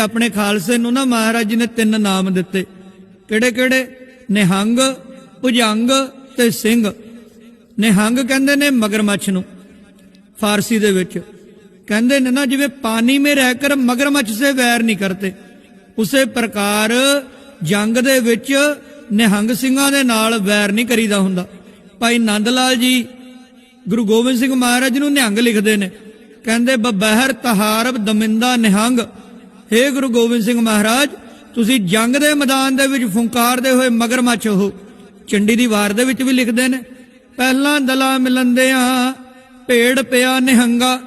ਆਪਣੇ ਖਾਲਸੇ ਨੂੰ ਨਾ ਮਹਾਰਾਜ ਜੀ ਨੇ ਤਿੰਨ ਨਾਮ ਦਿੱਤੇ। ਕਿਹੜੇ ਕਿਹੜੇ? ਨਿਹੰਗ, ਭੁਜੰਗ ਤੇ ਸਿੰਘ। ਨਿਹੰਗ ਕਹਿੰਦੇ ਨੇ ਮਗਰਮੱਛ ਨੂੰ, ਫਾਰਸੀ ਦੇ ਵਿੱਚ। ਕਹਿੰਦੇ ਨੇ ਨਾ ਜਿਵੇਂ ਪਾਣੀ ਮੇ ਰਹਿ ਕਰ ਮਗਰਮੱਛ ਸੇ ਵੈਰ ਨਹੀਂ ਕਰਤੇ। ਉਸੇ ਪ੍ਰਕਾਰ ਜੰਗ ਦੇ ਵਿੱਚ ਨਿਹੰਗ ਸਿੰਘਾਂ ਦੇ ਨਾਲ ਵੈਰ ਨਹੀਂ ਕਰੀਦਾ ਹੁੰਦਾ। ਭਾਈ ਨੰਦ ਲਾਲ ਜੀ, ਗੁਰੂ ਗੋਬਿੰਦ ਸਿੰਘ ਮਹਾਰਾਜ ਨੂੰ ਨਿਹੰਗ ਲਿਖਦੇ ਨੇ। ਕਹਿੰਦੇ ਬਬਹਿਰ ਤਹਾਰਬ ਦਮਿੰਦਾ ਨਿਹੰਗ। ਹੇ ਗੁਰੂ ਗੋਬਿੰਦ ਸਿੰਘ ਮਹਾਰਾਜ, ਤੁਸੀਂ ਜੰਗ ਦੇ ਮੈਦਾਨ ਦੇ ਵਿੱਚ ਫੁੰਕਾਰਦੇ ਹੋਏ ਮਗਰਮੱਛ ਹੋ। ਚੰਡੀ ਦੀ ਵਾਰ ਦੇ ਵਿੱਚ ਵੀ ਲਿਖਦੇ ਨੇ, ਪਹਿਲਾਂ ਦਲਾ ਮਿਲੰਦਿਆਂ ਭੇੜ ਪਿਆ ਨਿਹੰਗਾ।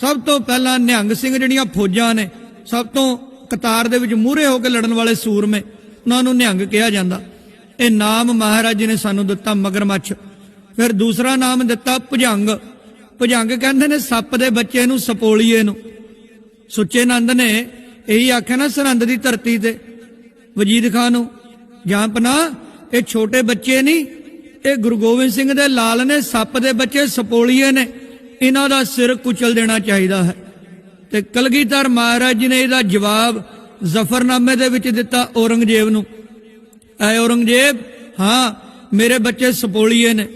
ਸਭ ਤੋਂ ਪਹਿਲਾਂ ਨਿਹੰਗ ਸਿੰਘ ਜਿਹੜੀਆਂ ਫੌਜਾਂ ਨੇ, ਸਭ ਤੋਂ ਕਤਾਰ ਦੇ ਵਿੱਚ ਮੂਹਰੇ ਹੋ ਕੇ ਲੜਨ ਵਾਲੇ ਸੂਰਮੇ, ਉਹਨਾਂ ਨੂੰ ਨਿਹੰਗ ਕਿਹਾ ਜਾਂਦਾ। ਇਹ ਨਾਮ ਮਹਾਰਾਜ ਜੀ ਨੇ ਸਾਨੂੰ ਦਿੱਤਾ ਮਗਰਮੱਛ। ਫਿਰ ਦੂਸਰਾ ਨਾਮ ਦਿੱਤਾ ਭੁਜੰਗ। ਭੁਜੰਗ ਕਹਿੰਦੇ ਨੇ, ਸੱਪ ਦੇ ਬੱਚੇ ਨੂੰ, ਸਪੋਲੀਏ ਨੂੰ। ਸੁੱਚੇ ਨੰਦ ਨੇ ਇਹੀ ਆਖਿਆ ਨਾ ਸਰਹੰਦ ਦੀ ਧਰਤੀ ਤੇ, ਵਜੀਦ ਖਾਨ ਨੂੰ, ਜਾਂ ਪਨਾ, ਇਹ ਛੋਟੇ ਬੱਚੇ ਨਹੀਂ, ਇਹ ਗੁਰੂ ਗੋਬਿੰਦ ਸਿੰਘ ਦੇ ਲਾਲ ਨੇ, ਸੱਪ ਦੇ ਬੱਚੇ ਸਪੋਲੀਏ ਨੇ, ਇਹਨਾਂ ਦਾ ਸਿਰ ਕੁਚਲ ਦੇਣਾ ਚਾਹੀਦਾ ਹੈ। ਤੇ ਕਲਗੀਧਰ ਮਹਾਰਾਜ ਜੀ ਨੇ ਇਹਦਾ ਜਵਾਬ ਜ਼ਫਰਨਾਮੇ ਦੇ ਵਿੱਚ ਦਿੱਤਾ ਔਰੰਗਜ਼ੇਬ ਨੂੰ। ਐ ਔਰੰਗਜ਼ੇਬ, ਹਾਂ, ਮੇਰੇ ਬੱਚੇ ਸਪੋਲੀਏ ਨੇ।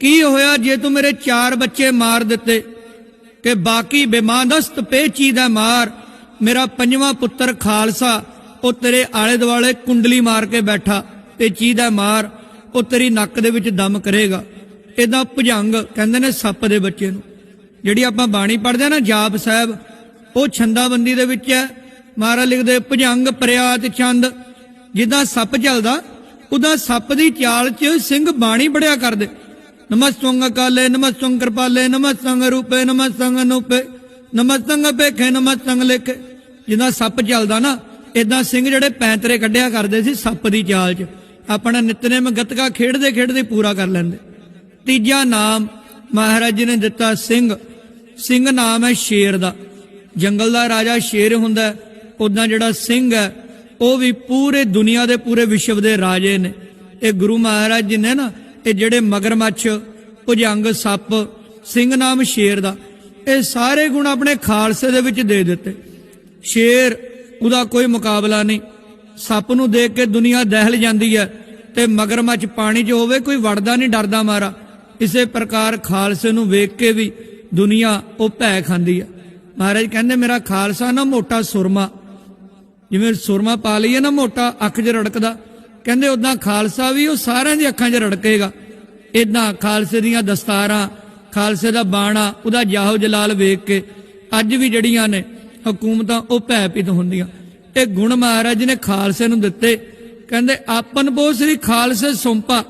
ਕੀ ਹੋਇਆ ਜੇ ਤੂੰ ਮੇਰੇ ਚਾਰ ਬੱਚੇ ਮਾਰ ਦਿੱਤੇ, ਕਿ ਬਾਕੀ ਬੇਮਾਨਦਸਤ ਪੇਚੀ ਦਾ ਮਾਰ ਮੇਰਾ ਪੰਜਵਾਂ ਪੁੱਤਰ ਖਾਲਸਾ, ਉਹ ਤੇਰੇ ਆਲੇ ਦੁਆਲੇ ਕੁੰਡਲੀ ਮਾਰ ਕੇ ਬੈਠਾ ਤੇ ਚੀ ਦਾ ਮਾਰ, ਉਹ ਤੇਰੀ ਨੱਕ ਦੇ ਵਿੱਚ ਦਮ ਕਰੇਗਾ। ਇਹਦਾ ਭੁਜੰਗ ਕਹਿੰਦੇ ਨੇ ਸੱਪ ਦੇ ਬੱਚੇ ਨੂੰ। ਜਿਹੜੀ ਆਪਾਂ ਬਾਣੀ ਪੜ੍ਹਦੇ ਆ ਨਾ, ਜਾਪ ਸਾਹਿਬ, ਉਹ ਛੰਦਾਬੰਦੀ ਦੇ ਵਿੱਚ ਹੈ। ਮਹਾਰਾਜ ਲਿਖਦੇ, ਭੁਜੰਗ ਪ੍ਰਿਆਤ ਛੰਦ। ਜਿੱਦਾਂ ਸੱਪ ਚੱਲਦਾ, ਉਹਦਾ ਸੱਪ ਦੀ ਚਾਲ 'ਚ ਸਿੰਘ ਬਾਣੀ ਬੜਿਆ ਕਰਦੇ। ਨਮਸਤੰਗ ਕਾਲੇ ਨਮਸਤੰਗ ਕਿਰਪਾਲੇ, ਨਮਸਤੰਗ ਰੂਪੇ, ਨਮਸਤੰਗ ਅਨੂਪੇ, ਨਮਸਤੰਗ ਭੇਖੇ, ਨਮਸਤੰਗ ਲੇਖੇ। ਜਿੱਦਾਂ ਸੱਪ ਚੱਲਦਾ ਨਾ ਇਦਾਂ ਸਿੰਘ ਜਿਹੜੇ ਪੈਂਤਰੇ ਕੱਢਿਆ ਕਰਦੇ ਸੀ ਸੱਪ ਦੀ ਚਾਲ 'ਚ। ਆਪਣਾ ਨਿਤਨੇਮ ਗਤਕਾ ਖੇਡਦੇ ਖੇਡਦੇ ਪੂਰਾ ਕਰ ਲੈਂਦੇ। ਤੀਜਾ ਨਾਮ ਮਹਾਰਾਜ ਜੀ ਨੇ ਦਿੱਤਾ ਸਿੰਘ। ਸਿੰਘ ਨਾਮ ਹੈ ਸ਼ੇਰ ਦਾ। ਜੰਗਲ ਦਾ ਰਾਜਾ ਸ਼ੇਰ ਹੁੰਦਾ ਉਦਾਂ ਜਿਹੜਾ ਸਿੰਘ ਹੈ, ਉਹ ਵੀ ਪੂਰੇ ਦੁਨੀਆ ਦੇ ਪੂਰੇ ਵਿਸ਼ਵ ਦੇ ਰਾਜੇ ਨੇ। ਇਹ ਗੁਰੂ ਮਹਾਰਾਜ ਜੀ ਨੇ ਨਾ, ਇਹ ਜਿਹੜੇ ਮਗਰਮੱਛ, ਭੁਜੰਗ, ਸੱਪ, ਸਿੰਘ ਨਾਮ ਸ਼ੇਰ ਦਾ, ਇਹ ਸਾਰੇ ਗੁਣ ਆਪਣੇ ਖਾਲਸੇ ਦੇ ਵਿੱਚ ਦੇ ਦਿੱਤੇ। ਸ਼ੇਰ, ਉਹਦਾ ਕੋਈ ਮੁਕਾਬਲਾ ਨਹੀਂ। ਸੱਪ ਨੂੰ ਦੇਖ ਕੇ ਦੁਨੀਆ ਦਹਿਲ ਜਾਂਦੀ ਹੈ ਤੇ ਮਗਰਮੱਛ ਪਾਣੀ 'ਚ ਹੋਵੇ ਕੋਈ ਵੜਦਾ ਨਹੀਂ ਡਰਦਾ ਮਾਰਾ। ਇਸੇ ਪ੍ਰਕਾਰ ਖਾਲਸੇ ਨੂੰ ਵੇਖ ਕੇ ਵੀ ਦੁਨੀਆ ਉਹ ਭੈ ਖਾਂਦੀ ਹੈ। ਮਹਾਰਾਜ ਕਹਿੰਦੇ, ਮੇਰਾ ਖਾਲਸਾ ਨਾ ਮੋਟਾ ਸੁਰਮਾ। ਜਿਵੇਂ ਸੁਰਮਾ ਪਾ ਲਈਏ ਨਾ ਮੋਟਾ, ਅੱਖ 'ਚ ਰੜਕਦਾ। ਕਹਿੰਦੇ ਉਦਾਂ ਖਾਲਸਾ ਵੀ ਉਹ ਸਾਰਿਆਂ ਦੀ ਅੱਖਾਂ 'ਚ ਰੜਕੇਗਾ। ਇਦਾਂ ਖਾਲਸੇ ਦੀਆਂ ਦਸਤਾਰਾਂ, ਖਾਲਸੇ ਦਾ ਬਾਣਾ, ਉਹਦਾ ਜਾਹੋ ਜਲਾਲ ਵੇਖ ਕੇ ਅੱਜ ਵੀ ਜਿਹੜੀਆਂ ਨੇ। ਹਕੂਮਤਾਂ ਉਹ ਭੈਪਿਤ ਹੁੰਦੀਆਂ। ਇਹ ਗੁਣ ਮਹਾਰਾਜ ਨੇ ਖਾਲਸੇ ਨੂੰ ਦਿੱਤੇ। ਕਹਿੰਦੇ, ਆਪਨ ਬਹੁਤ ਸ੍ਰੀ ਖਾਲਸੇ ਸੁੰਪਾ।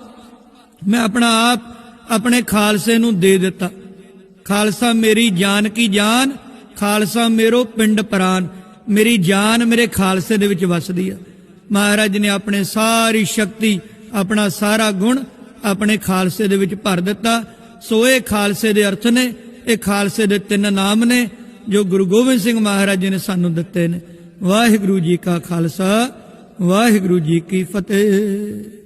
ਮੈਂ ਆਪਣਾ ਆਪ ਆਪਣੇ ਖਾਲਸੇ ਨੂੰ ਦੇ ਦਿੱਤਾ। ਖਾਲਸਾ ਮੇਰੀ ਜਾਨ ਕੀ ਜਾਨ, ਖਾਲਸਾ ਮੇਰੋ ਪਿੰਡ ਪ੍ਰਾਨ। ਮੇਰੀ ਜਾਨ ਮੇਰੇ ਖਾਲਸੇ ਦੇ ਵਿੱਚ ਵਸਦੀ ਆ। ਮਹਾਰਾਜ ਨੇ ਆਪਣੇ ਸਾਰੀ ਸ਼ਕਤੀ, ਆਪਣਾ ਸਾਰਾ ਗੁਣ ਆਪਣੇ ਖਾਲਸੇ ਦੇ ਵਿੱਚ ਭਰ ਦਿੱਤਾ। ਸੋ ਇਹ ਖਾਲਸੇ ਦੇ ਅਰਥ ਨੇ, ਇਹ ਖਾਲਸੇ ਦੇ ਤਿੰਨ ਨਾਮ ਨੇ। ਜੋ ਗੁਰੂ ਗੋਬਿੰਦ ਸਿੰਘ ਮਹਾਰਾਜ ਜੀ ਨੇ ਸਾਨੂੰ ਦਿੱਤੇ ਨੇ। ਵਾਹਿਗੁਰੂ ਜੀ ਕਾ ਖਾਲਸਾ, ਵਾਹਿਗੁਰੂ ਜੀ ਕੀ ਫਤਿਹ।